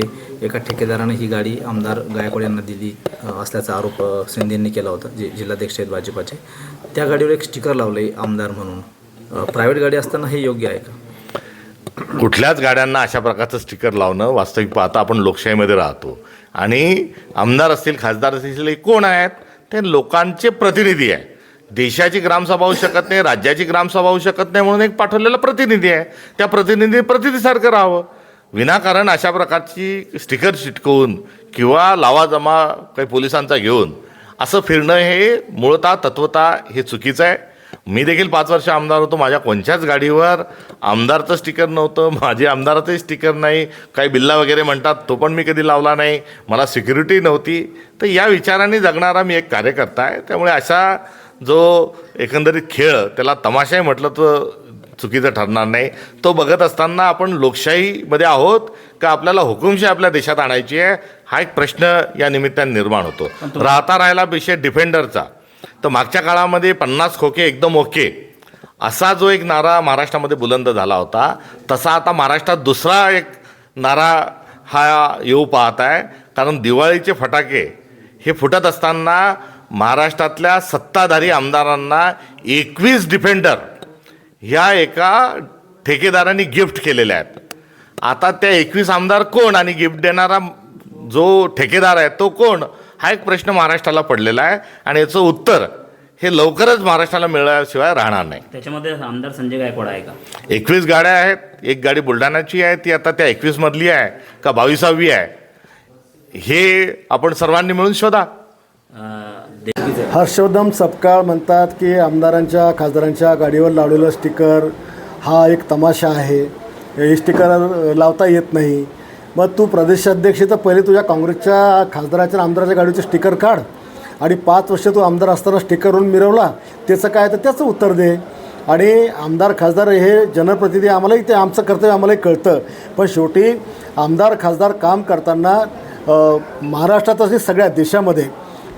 म्हणजे एका ठेकेदाराने ही गाडी आमदार गायकवाड यांना दिली असल्याचा आरोप शिंदेंनी केला होता जे जिल्हाध्यक्ष आहेत भाजपाचे. त्या गाडीवर एक स्टिकर लावले आमदार म्हणून. प्रायव्हेट गाडी असताना हे योग्य आहे का? कुठल्याच गाड्यांना अशा प्रकारचं स्टिकर लावणं वास्तविक पाहता आपण लोकशाहीमध्ये राहतो. आणि आमदार असतील खासदार असतील कोण आहेत? ते लोकांचे प्रतिनिधी आहे देशाची ग्रामसभा होऊ शकत नाही राज्याची ग्रामसभा होऊ शकत नाही म्हणून एक पाठवलेला प्रतिनिधी आहे. त्या प्रतिनिधी प्रतिनिधीसारखं राहावं. विनाकारण अशा प्रकारची स्टिकर चिटकवून किंवा लावाजमा काही पोलिसांचा घेऊन असं फिरणं हे मूळतः तत्वता हे चुकीचं आहे. मी देखील पाच वर्ष आमदार होतो. माझ्या कोणत्याच गाडीवर आमदारचं स्टिकर नव्हतं. माझे आमदाराचंही स्टिकर नाही. काही बिल्ला वगैरे म्हणतात तो पण मी कधी लावला नाही. मला सिक्युरिटी नव्हती. तर या विचाराने जगणारा मी एक कार्यकर्ता आहे. त्यामुळे अशा जो एकंदरीत खेळ त्याला तमाशाही म्हटलं तर चुकीचं ठरणार नाही. तो बघत असताना आपण लोकशाहीमध्ये आहोत का आपल्याला हुकुमशाही आपल्या देशात आणायची आहे? हा एक प्रश्न या निमित्ताने निर्माण होतो. राहता राहिला विषय डिफेंडरचा. तर मागच्या काळामध्ये पन्नास खोके एकदम ओके. असा जो एक नारा महाराष्ट्रामध्ये बुलंद झाला होता तसा आता महाराष्ट्रात दुसरा एक नारा हा येऊ पाहत आहे. कारण दिवाळीचे फटाके हे फुटत असताना महाराष्ट्रातल्या सत्ताधारी आमदारांना एकवीस डिफेंडर ह्या एका ठेकेदारांनी गिफ्ट केलेल्या आहेत. आता त्या एकवीस आमदार कोण आणि गिफ्ट देणारा जो ठेकेदार आहे तो कोण? हा एक प्रश्न महाराष्ट्राला पडलेला आहे आणि याचं उत्तर हे लवकरच महाराष्ट्राला मिळाल्याशिवाय राहणार नाही. त्याच्यामध्ये आमदार संजय गायकवाड आहे का? एकवीस गाड्या आहेत. एक गाडी बुलढाण्याची आहे. ती आता त्या एकवीसमधली आहे का बावीसावी आहे? हे आपण सर्वांनी मिळून शोधा. हर्षवर्धन सपकाळ म्हणतात की आमदारांच्या खासदारांच्या गाडीवर लावलेलं स्टिकर हा एक तमाशा आहे. हे स्टिकर लावता येत नाही. मग तू प्रदेशाध्यक्ष तर पहिले तुझ्या काँग्रेसच्या खासदाराच्या आणि आमदाराच्या गाडीचे स्टिकर काढ आणि पाच वर्ष तू आमदार असताना स्टिकरवरून मिरवला. त्याचं काय? तर त्याचं उत्तर दे. आणि आमदार खासदार हे जनप्रतिनिधी आम्हालाही ते आमचं कर्तव्य आम्हालाही कळतं. पण शेवटी आमदार खासदार काम करताना महाराष्ट्रात असे सगळ्या देशामध्ये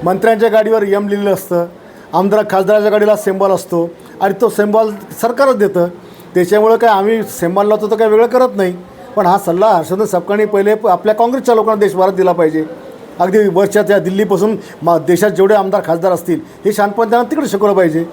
मंत्र्यांच्या गाडीवर यम लिहिलेलं असतं. आमदार खासदाराच्या गाडीला सेंबॉल असतो. आणि तो सेंबॉल सरकारच देतं. त्याच्यामुळं काय आम्ही सेंबॉल लावतो तर काय वेगळं करत नाही. पण हा सल्ला हर्षवर्धन सपकाळने पहिले आपल्या काँग्रेसच्या लोकांना देशभरात दिला पाहिजे. अगदी वरच्या त्या दिल्लीपासून मा देशात जेवढे आमदार खासदार असतील हे शानपण त्यांना तिकडे शिकवलं पाहिजे.